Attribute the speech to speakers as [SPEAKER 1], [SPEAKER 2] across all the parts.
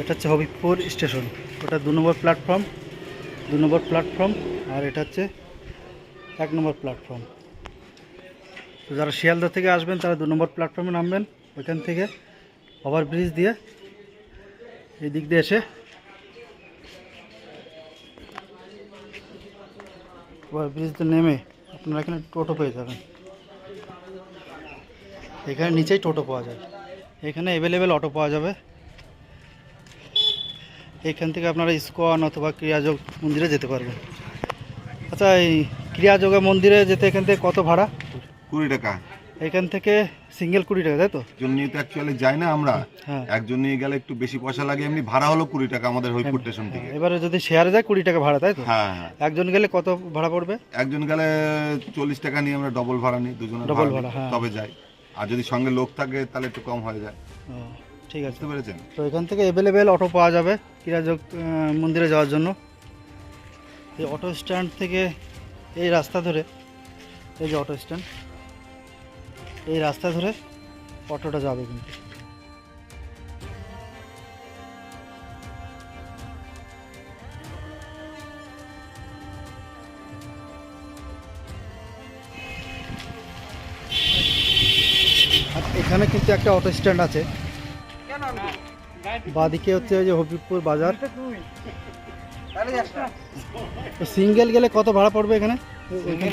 [SPEAKER 1] এটা হচ্ছে হবিবপুর স্টেশন। ওটা দু নম্বর প্ল্যাটফর্ম দু নম্বর প্ল্যাটফর্ম আর এটা হচ্ছে এক নম্বর প্ল্যাটফর্ম তো যারা শিয়ালদা থেকে আসবেন, তারা দু নম্বর প্ল্যাটফর্মে নামবেন। ওইখান থেকে ওভারব্রিজ দিয়ে এই দিক দিয়ে এসে ওভারব্রিজ দিয়ে নেমে আপনারা এখানে টোটো পেয়ে যাবেন। এখানে নিচেই টোটো পাওয়া যায়। এখানে অ্যাভেলেবেল অটো পাওয়া যাবে। এখান থেকে আপনারা ইস্কন অথবা ক্রিয়াযোগ মন্দিরে যেতে পারবেন। আচ্ছা এই ক্রিয়াযোগা মন্দিরে যেতে এখান থেকে কত ভাড়া?
[SPEAKER 2] কুড়ি টাকা।
[SPEAKER 1] এখান থেকে সিঙ্গেল কুড়ি টাকা তাই তো?
[SPEAKER 2] একজন নিয়ে তো অ্যাকচুয়ালি যাই না আমরা।
[SPEAKER 1] হ্যাঁ।
[SPEAKER 2] একজন নিয়ে গেলে একটু বেশি পয়সা লাগে এমনি ভাড়া হলো কুড়ি টাকা আমাদের হরিপুর স্টেশন থেকে।
[SPEAKER 1] এবারে যদি শেয়ারে যায় কুড়ি টাকা ভাড়া তাই তো?
[SPEAKER 2] হ্যাঁ হ্যাঁ।
[SPEAKER 1] একজন গেলে কত ভাড়া পড়বে?
[SPEAKER 2] একজন গেলে চল্লিশ টাকা নিয়ে আমরা ডবল ভাড়া নিই দুজনের
[SPEAKER 1] ডবল
[SPEAKER 2] ভাড়া
[SPEAKER 1] হ্যাঁ।
[SPEAKER 2] তবে যাই। আর যদি সঙ্গে লোক থাকে তাহলে একটু কম হয়ে যায়।
[SPEAKER 1] ঠিক আছে।
[SPEAKER 2] পেরেছেন?
[SPEAKER 1] তো এখান থেকে অ্যাভেলেবেল অটো পাওয়া যাবে ক্রিয়াযোগ মন্দিরে যাওয়ার জন্য। এই অটো স্ট্যান্ড থেকে এই রাস্তা ধরে এই যে অটো স্ট্যান্ড এই রাস্তা ধরে অটোটা যাবে কিন্তু। এখানে কিন্তু একটা অটো স্ট্যান্ড আছে। বাদিকে হচ্ছে ওই যে হবিবপুর বাজার। সিঙ্গেল গেলে কত ভাড়া পড়বে এখানে?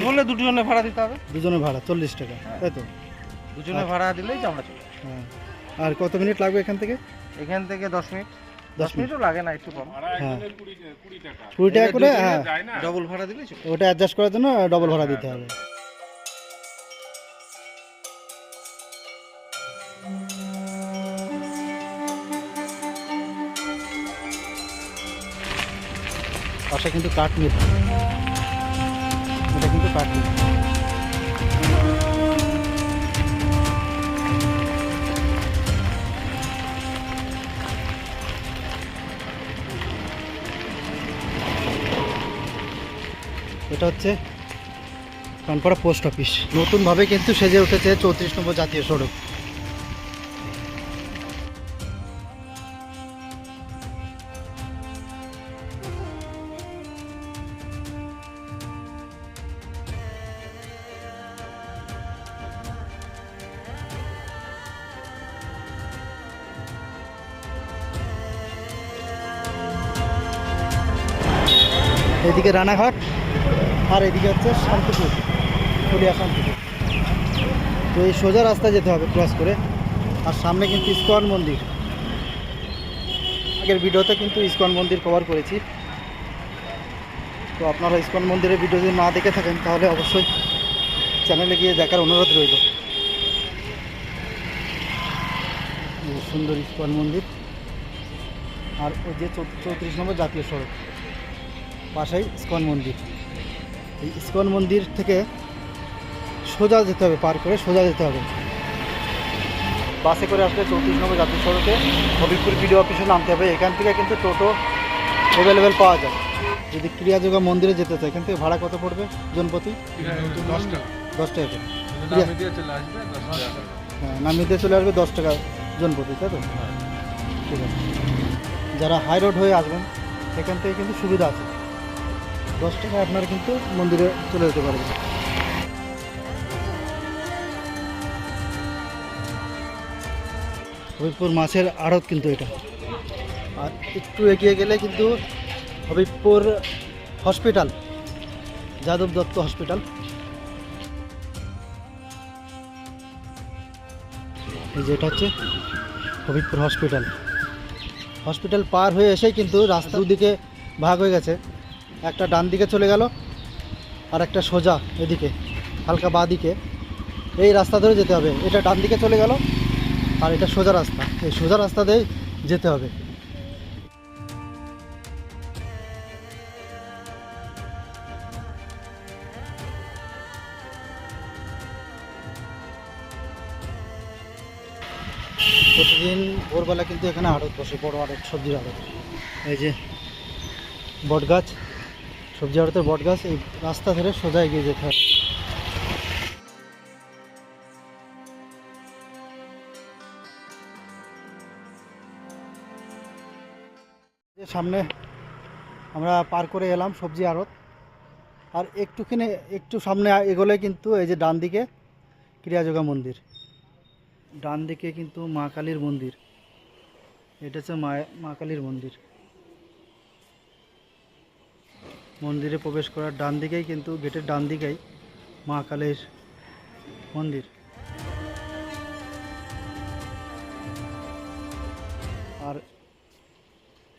[SPEAKER 3] বললে দুজনে ভাড়া দিতে হবে।
[SPEAKER 1] দুজনে ভাড়া চল্লিশ টাকা তাই তো?
[SPEAKER 3] দুজনে ভাড়া দিলেই আমরা চলে
[SPEAKER 1] হ্যাঁ। আর কত মিনিট লাগবে এখান থেকে?
[SPEAKER 3] এখান থেকে দশ মিনিট।
[SPEAKER 1] দশ
[SPEAKER 3] মিনিটও লাগে না একটু কম।
[SPEAKER 1] হ্যাঁ। কুড়ি টাকা করে হ্যাঁ।
[SPEAKER 3] ডবল ভাড়া চলে
[SPEAKER 1] ওটা অ্যাডজাস্ট করার জন্য ডবল ভাড়া দিতে হবে। পাশে কিন্তু কাঠ মিল এটা কিন্তু কাঠ মিল এটা হচ্ছে কানপাড়া পোস্ট অফিস। নতুনভাবে কিন্তু সেজে উঠেছে চৌত্রিশ নম্বর জাতীয় সড়ক। রানাঘাট। আর এদিকে হচ্ছে শান্তিপুর ফুলিয়া শান্তিপুর। তো এই সোজা রাস্তা যেতে হবে ক্রস করে। আর সামনে কিন্তু ইস্কন মন্দির। আগের ভিডিওতে কিন্তু ইস্কন মন্দির কভার করেছি। তো আপনারা ইস্কন মন্দিরের ভিডিও যদি না দেখে থাকেন, তাহলে অবশ্যই চ্যানেলে গিয়ে দেখার অনুরোধ রইল। সুন্দর ইস্কন মন্দির। আর ওই যে চৌত্রিশ নম্বর জাতীয় সড়ক। পাশেই ইস্কন মন্দির। এই ইস্কন মন্দির থেকে সোজা যেতে হবে পার করে সোজা যেতে হবে। বাসে করে আসলে চৌত্রিশ নম্বর জাতীয় সড়কে হবিবপুর বিডিও অফিসে নামতে হবে। এখান থেকে কিন্তু টোটো অ্যাভেলেবেল পাওয়া যায়। যদি ক্রিয়াযোগা মন্দিরে যেতে চায় এখান থেকে ভাড়া কত পড়বে জনপতি দশ টাকা। হ্যাঁ নামিয়ে দিয়ে চলে আসবে দশ টাকা জনপতি তাই তো? ঠিক আছে। যারা হাই রোড হয়ে আসবেন সেখান থেকে কিন্তু সুবিধা আছে। দশ টাকা আপনারা কিন্তু মন্দিরে চলে যেতে পারবেন। হবিবপুর মাছের আড়ত কিন্তু এটা। আর একটু এগিয়ে গেলে কিন্তু হবিবপুর হসপিটাল যাদব দত্ত হসপিটাল। এই যে এটা হচ্ছে হবিবপুর হসপিটাল। হসপিটাল পার হয়ে এসেই কিন্তু রাস্তা দুদিকে ভাগ হয়ে গেছে। একটা ডান দিকে চলে গেল, আর একটা সোজা এদিকে, হালকা বাঁ দিকে। এই রাস্তা ধরে যেতে হবে। এটা ডান দিকে চলে গেল, আর এটা সোজা রাস্তা। এই সোজা রাস্তা দিয়ে যেতে হবে। প্রতিদিন ভোরবেলা কিন্তু এখানে আড়ত বসে, বড় আড়ত সবজির আড়ত। এই যে বট গাছ সবজি আড়তের বট গাছ এই রাস্তা ধরে সোজা এগিয়ে যেতে হবে সামনে আমরা পার করে এলাম সবজি আড়ত। আর একটুখানি, একটু সামনে এগোলে কিন্তু এই যে ডান দিকে ক্রিয়াযোগা মন্দির। ডান দিকে কিন্তু মা কালীর মন্দির। এটা হচ্ছে মা মা কালীর মন্দির। মন্দিরে প্রবেশ করার ডান দিকেই কিন্তু গেটের ডান দিকেই মা কালীর মন্দির। আর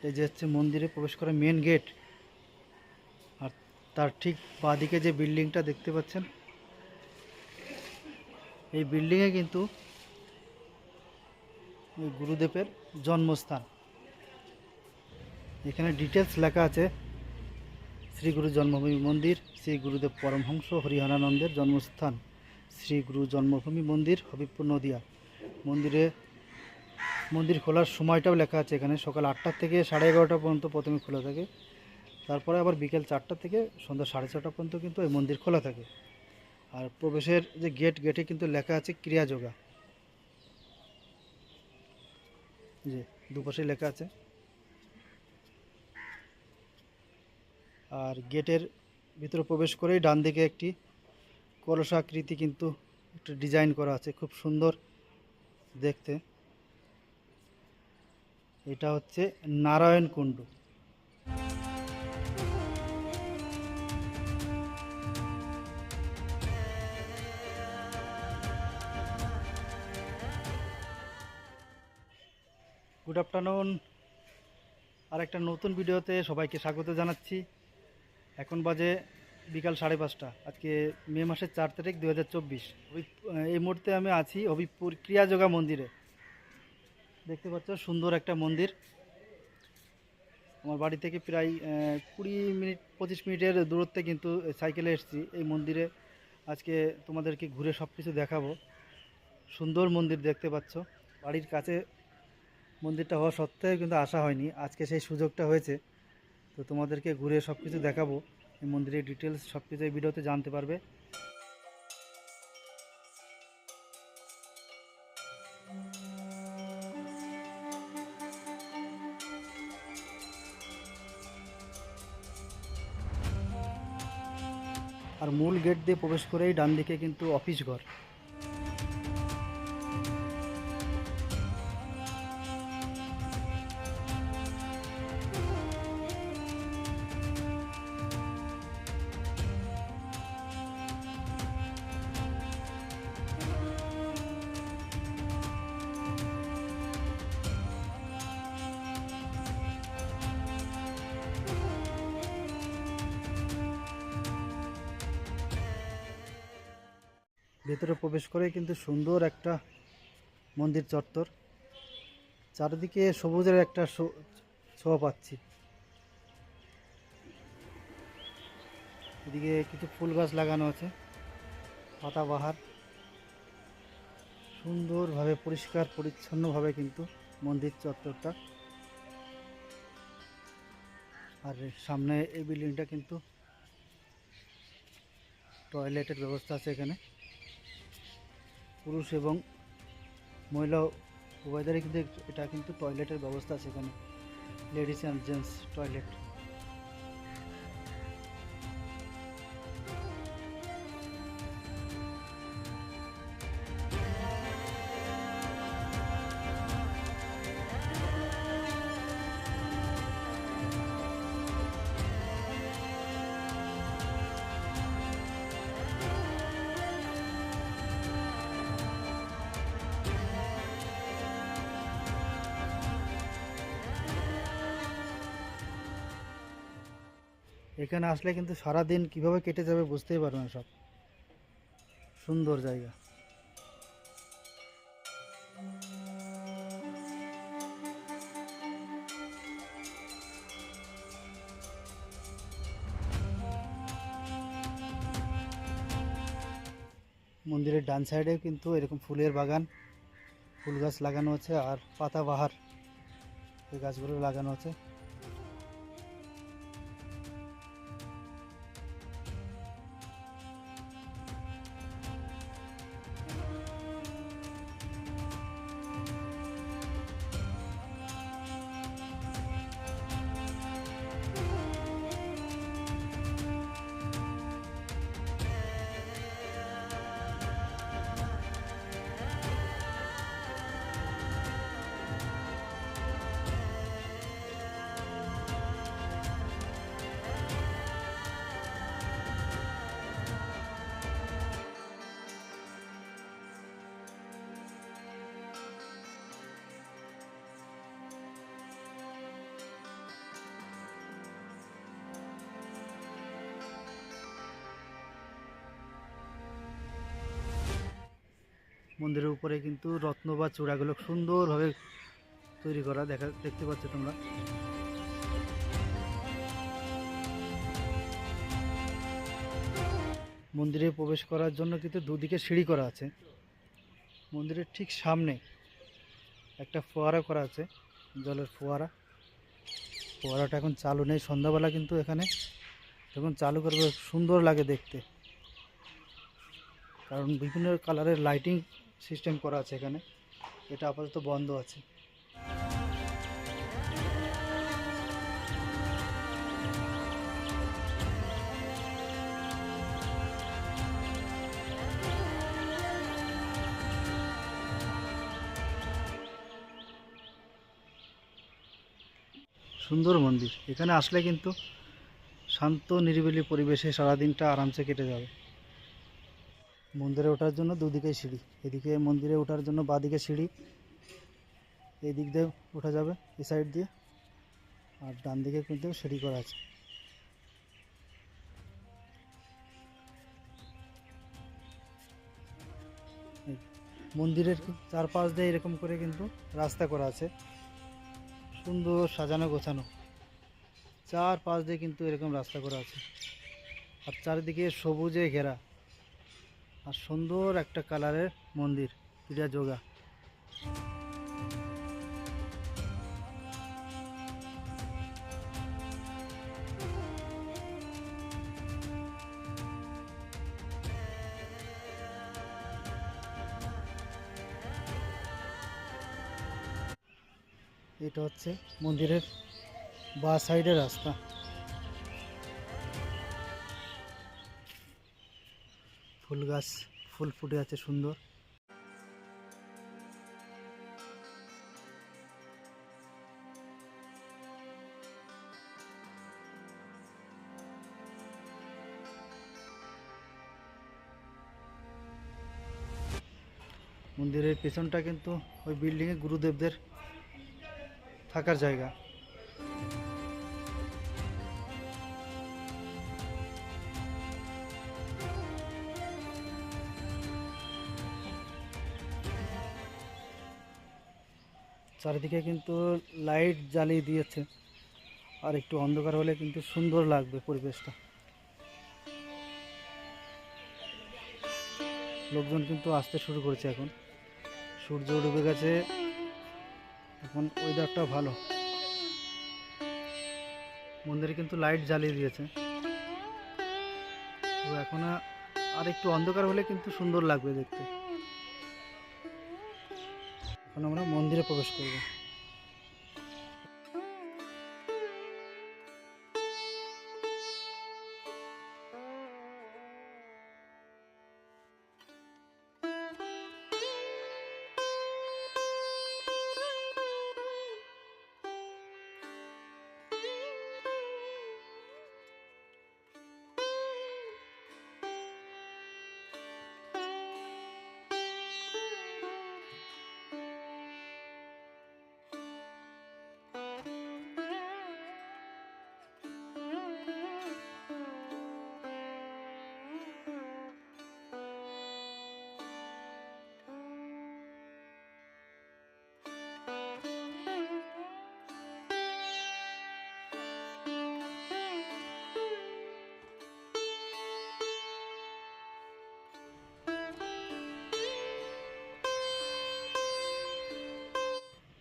[SPEAKER 1] এই যে হচ্ছে মন্দিরে প্রবেশ করার মেন গেট আর তার ঠিক বাঁদিকে যে বিল্ডিংটা দেখতে পাচ্ছেন, এই বিল্ডিংয়ে কিন্তু গুরুদেবের জন্মস্থান। এখানে ডিটেলস লেখা আছে। শ্রী গুরু জন্মভূমি মন্দির, শ্রী গুরুদেব পরমহংস হরিহরানন্দের জন্মস্থান, শ্রী গুরু জন্মভূমি মন্দির, হবিবপুর নদিয়া। মন্দিরে, মন্দির খোলার সময়টাও লেখা আছে এখানে, সকাল আটটা থেকে সাড়ে এগারোটা পর্যন্ত প্রথমে খোলা থাকে। তারপরে আবার বিকেল চারটা থেকে সন্ধ্যা সাড়ে ছটা পর্যন্ত কিন্তু এই মন্দির খোলা থাকে। আর প্রবেশের যে গেট, গেটে কিন্তু লেখা আছে ক্রিয়াযোগা যে দুপাশে লেখা আছে। আর গেটের ভিতরে প্রবেশ করেই ডান দিকে একটি কলসাকৃতি কিন্তু একটু ডিজাইন করা আছে, খুব সুন্দর দেখতে। এটা হচ্ছে নারায়ণ কুণ্ড। গুড আফটারনুন আর একটা নতুন ভিডিওতে সবাইকে স্বাগত জানাচ্ছি। এখন বাজে বিকাল সাড়ে পাঁচটা। আজকে মে মাসের চার তারিখ দু হাজার চব্বিশ। এই মুহূর্তে আমি আছি হবিবপুর ক্রিয়াযোগা মন্দিরে। দেখতে পাচ্ছ, সুন্দর একটা মন্দির। আমার বাড়ি থেকে প্রায় কুড়ি মিনিট, পঁচিশ মিনিটের দূরত্বে কিন্তু সাইকেলে এসেছি এই মন্দিরে। আজকে তোমাদেরকে ঘুরে সব কিছু দেখাবো। সুন্দর মন্দির দেখতে পাচ্ছ। বাড়ির কাছে মন্দিরটা হওয়া সত্ত্বেও কিন্তু আসা হয়নি। আজকে সেই সুযোগটা হয়েছে। তো তোমাদেরকে ঘুরে সব কিছু দেখাবো। এই মন্দিরের ডিটেলস সব কিছু এই ভিডিওতে জানতে পারবে। আর মূল গেট দিয়ে প্রবেশ করেই ডান দিকে কিন্তু অফিস ঘর। ভেতরে প্রবেশ করে কিন্তু সুন্দর একটা মন্দির চত্বর। চারিদিকে সবুজের একটা ছোঁয়া পাচ্ছি। এদিকে কিছু ফুল গাছ লাগানো আছে, পাতাবাহার। সুন্দরভাবে, পরিষ্কার, পরিচ্ছন্নভাবে কিন্তু মন্দির চত্বরটা। আর সামনে এই বিল্ডিংটা কিন্তু টয়লেটের ব্যবস্থা আছে এখানে। পুরুষ এবং মহিলা উভয়দেরই কিন্তু এটা কিন্তু টয়লেটের ব্যবস্থা আছে এখানে। লেডিস অ্যান্ড জেন্টস টয়লেট এখানে আসলে কিন্তু সারা দিন কীভাবে কেটে যাবে বুঝতেই পারবে না সব। সুন্দর জায়গা। মন্দিরের ডান সাইডে কিন্তু এরকম ফুলের বাগান, ফুল গাছ লাগানো আছে আর পাতাবাহার এই গাছগুলো লাগানো আছে। মন্দিরের উপরে কিন্তু রত্ন বা চূড়াগুলো সুন্দরভাবে তৈরি করা দেখা, দেখতে পাচ্ছ তোমরা। মন্দিরে প্রবেশ করার জন্য কিন্তু দুদিকে সিঁড়ি করা আছে। মন্দিরের ঠিক সামনে একটা ফোয়ারা করা আছে, জলের ফোয়ারা। ফোয়ারাটা এখন চালু নেই, সন্ধ্যাবেলা কিন্তু এখানে যখন চালু করবে, সুন্দর লাগে দেখতে। কারণ বিভিন্ন কালারের লাইটিং সিস্টেম করা আছে এখানে। এটা আপাতত বন্ধ আছে। সুন্দর মন্দির। এখানে আসলে কিন্তু শান্ত, নিরিবিলি পরিবেশে সারাদিনটা আরামসে কেটে যাবে। মন্দিরে ওঠার জন্য দুদিকে সিঁড়ি। এদিকে মন্দিরে ওঠার জন্য বাদিকে সিঁড়ি। এই দিক দিয়ে ওঠা যাবে, এই সাইড দিয়ে। আর ডান দিকে কিন্তু সিঁড়ি করা আছে। মন্দিরের চারপাশ দিয়ে এরকম করে কিন্তু রাস্তা করা আছে। সুন্দর সাজানো গোছানো। চার পাশ দিয়ে কিন্তু এরকম রাস্তা করা আছে। আর চারিদিকে সবুজে ঘেরা। আর সুন্দর একটা কালারের মন্দির ক্রীড়া যোগা। এটা হচ্ছে মন্দিরের বা সাইডের রাস্তা। ফুল গাছ ফুল ফুটে আছে সুন্দর। মন্দিরের পেছনটা কিন্তু ওই বিল্ডিংয়ে গুরুদেবদের থাকার জায়গা। চারিদিকে কিন্তু লাইট জ্বালিয়ে দিয়েছে। আর একটু অন্ধকার হলে কিন্তু সুন্দর লাগবে পরিবেশটা। লোকজন কিন্তু আসতে শুরু করেছে এখন। সূর্য ডুবে গেছে। এখন ওয়েদারটা ভালো। মন্দিরে কিন্তু লাইট জ্বালিয়ে দিয়েছে। তো এখন আর একটু অন্ধকার হলে কিন্তু সুন্দর লাগবে দেখতে। এখন আমরা মন্দিরে প্রবেশ করব।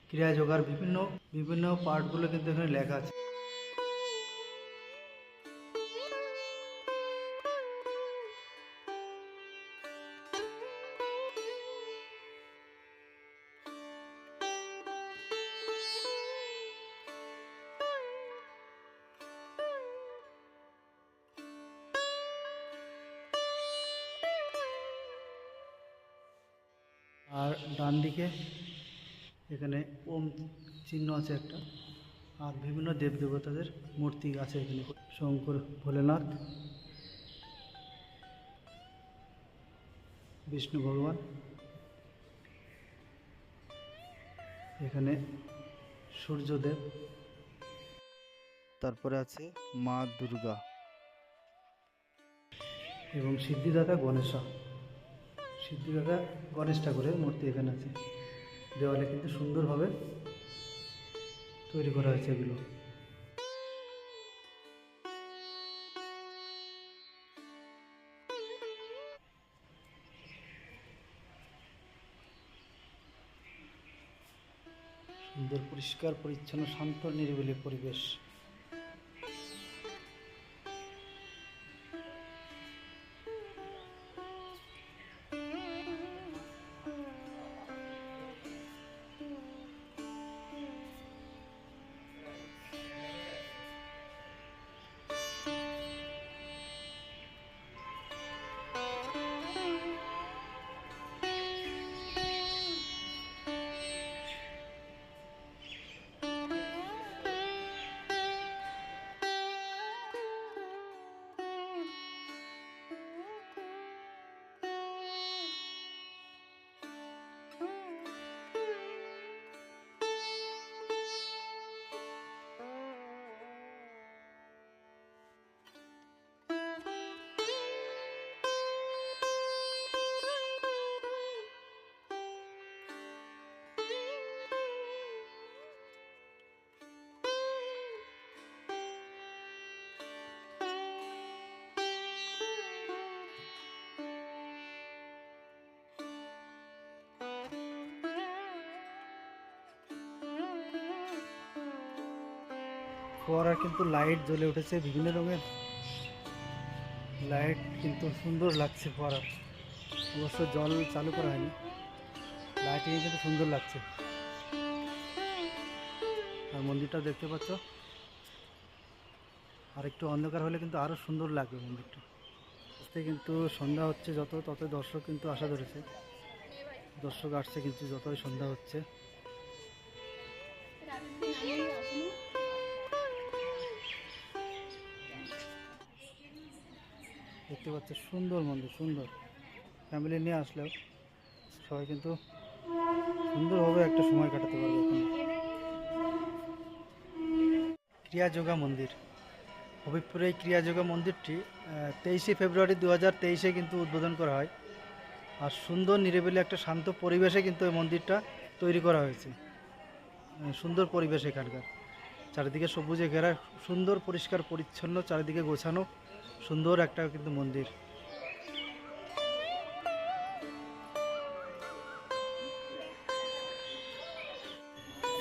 [SPEAKER 1] ক্রিয়া যোগার বিভিন্ন বিভিন্ন পার্টগুলো কিন্তু এখানে লেখা আছে। আর ডান দিকে এখানে ওম চিহ্ন আছে একটা। আর বিভিন্ন দেবদেবতাদের মূর্তি আছে এখানে। শঙ্কর ভোলেনাথ বিষ্ণু ভগবান। এখানে সূর্যদেব। তারপরে আছে মা দুর্গা। এবং সিদ্ধিদাতা গণেশা। সিদ্ধিদাতা গণেশ ঠাকুরের মূর্তি এখানে আছে। দেওয়ালে কিন্তু সুন্দরভাবে তৈরি করা হয়েছে এগুলো। সুন্দর পরিষ্কার পরিচ্ছন্ন শান্ত নিরিবিলি পরিবেশ। ফোয়ারার কিন্তু লাইট জ্বলে উঠেছে, বিভিন্ন রঙের। লাইট কিন্তু সুন্দর লাগছে ফোয়ারার অবশ্য জল চালু করা হয়নি। লাইটিং কিন্তু সুন্দর লাগছে। আর মন্দিরটা দেখতে পাচ্ছ? আর একটু অন্ধকার হলে কিন্তু আরও সুন্দর লাগবে মন্দিরটা। আস্তে কিন্তু সন্ধ্যা হচ্ছে, যত তত দর্শক কিন্তু আসা ধরেছে। দর্শক আসছে কিন্তু যতই সন্ধ্যা হচ্ছে। দেখতে পাচ্ছ, সুন্দর মন্দির, সুন্দর। ফ্যামিলি নিয়ে আসলেও সবাই কিন্তু সুন্দরভাবে একটা সময় কাটাতে পারবে এখানে। ক্রিয়াযোগা মন্দির। হবিবপুরে এই ক্রিয়াযোগা মন্দিরটি তেইশে ফেব্রুয়ারি দু হাজার তেইশে কিন্তু উদ্বোধন করা হয়। আর সুন্দর, নিরিবিলি একটা শান্ত পরিবেশে কিন্তু এই মন্দিরটা তৈরি করা হয়েছে। সুন্দর পরিবেশ এখানকার। চারিদিকে সবুজে ঘেরা, সুন্দর, পরিষ্কার, পরিচ্ছন্ন, চারিদিকে গোছানো। সুন্দর একটা কিন্তু মন্দির।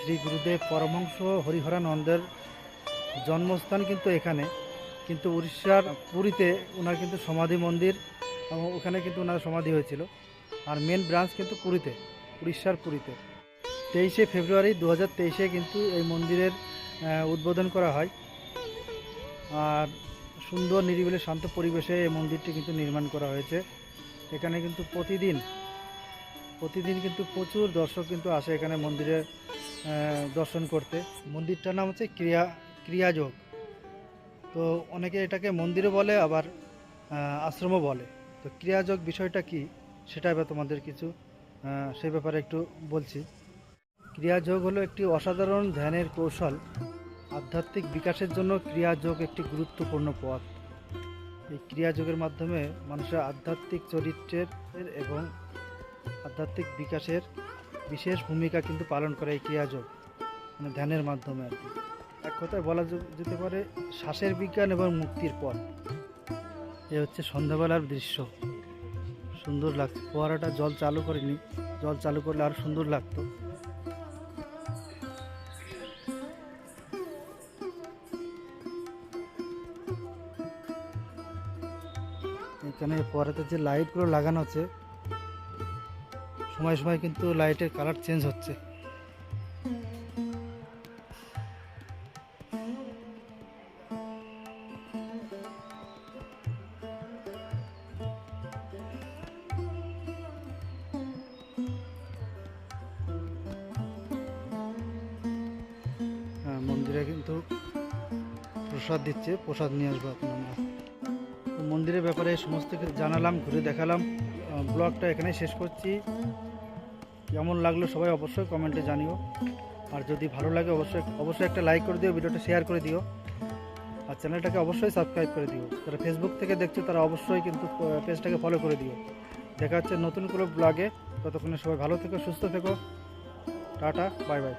[SPEAKER 1] শ্রী গুরুদেব পরমহংস হরিহরানন্দের জন্মস্থান কিন্তু এখানে। কিন্তু উড়িষ্যার পুরীতে ওনার কিন্তু সমাধি মন্দির এবং ওখানে কিন্তু ওনার সমাধি হয়েছিল। আর মেন ব্রাঞ্চ কিন্তু পুরীতে, উড়িষ্যার পুরীতে। তেইশে ফেব্রুয়ারি দু হাজার কিন্তু এই মন্দিরের উদ্বোধন করা হয়। আর সুন্দর, নিরিবিলি, শান্ত পরিবেশে এই মন্দিরটি কিন্তু নির্মাণ করা হয়েছে। এখানে কিন্তু প্রতিদিন প্রতিদিন কিন্তু প্রচুর দর্শক কিন্তু আসে এখানে মন্দিরে দর্শন করতে। মন্দিরটার নাম হচ্ছে ক্রিয়া, ক্রিয়াযোগ। তো অনেকে এটাকে মন্দিরও বলে, আবার আশ্রমও বলে। তো ক্রিয়াযোগ বিষয়টা কি, সেটা এবার তোমাদের কিছু সেই ব্যাপারে একটু বলছি। ক্রিয়াযোগ হলো একটি অসাধারণ ধ্যানের কৌশল। আধ্যাত্মিক বিকাশের জন্য ক্রিয়াযোগ একটি গুরুত্বপূর্ণ পথ। এই ক্রিয়াযোগের মাধ্যমে মানুষের আধ্যাত্মিক চরিত্রের এবং আধ্যাত্মিক বিকাশের বিশেষ ভূমিকা কিন্তু পালন করে এই ক্রিয়াযোগ মানে ধ্যানের মাধ্যমে আর কি। এক কথায় বলা যেতে পারে, শ্বাসের বিজ্ঞান এবং মুক্তির পথ। এ হচ্ছে সন্ধ্যাবেলার দৃশ্য। সুন্দর লাগছে। ফোয়ারাটা জল চালু করেনি, জল চালু করলে আরও সুন্দর লাগতো। এখানে পরেতে যে লাইটগুলো লাগানো আছে, সময় সময় কিন্তু লাইটের কালার চেঞ্জ হচ্ছে। হ্যাঁ মন্দিরে কিন্তু প্রসাদ দিচ্ছে, প্রসাদ নিয়ে আসব আপনার। মন্দিরের ব্যাপারে সমস্ত কিছু জানালাম, ঘুরে দেখালাম। ব্লগটা এখানে শেষ করছি। কেমন লাগল সবাই অবশ্যই কমেন্টে জানিও। আর যদি ভালো লাগে অবশ্যই অবশ্যই একটা লাইক করে দিও, ভিডিওটা শেয়ার করে দিও। আর চ্যানেলটাকে অবশ্যই সাবস্ক্রাইব করে দিও। যারা ফেসবুক থেকে দেখছ, তারা অবশ্যই কিন্তু পেজটাকে ফলো করে দিও। দেখা হচ্ছে নতুন কোনো ব্লগে ততক্ষণে সবাই ভালো থেকো, সুস্থ থেকো। Tata bye bye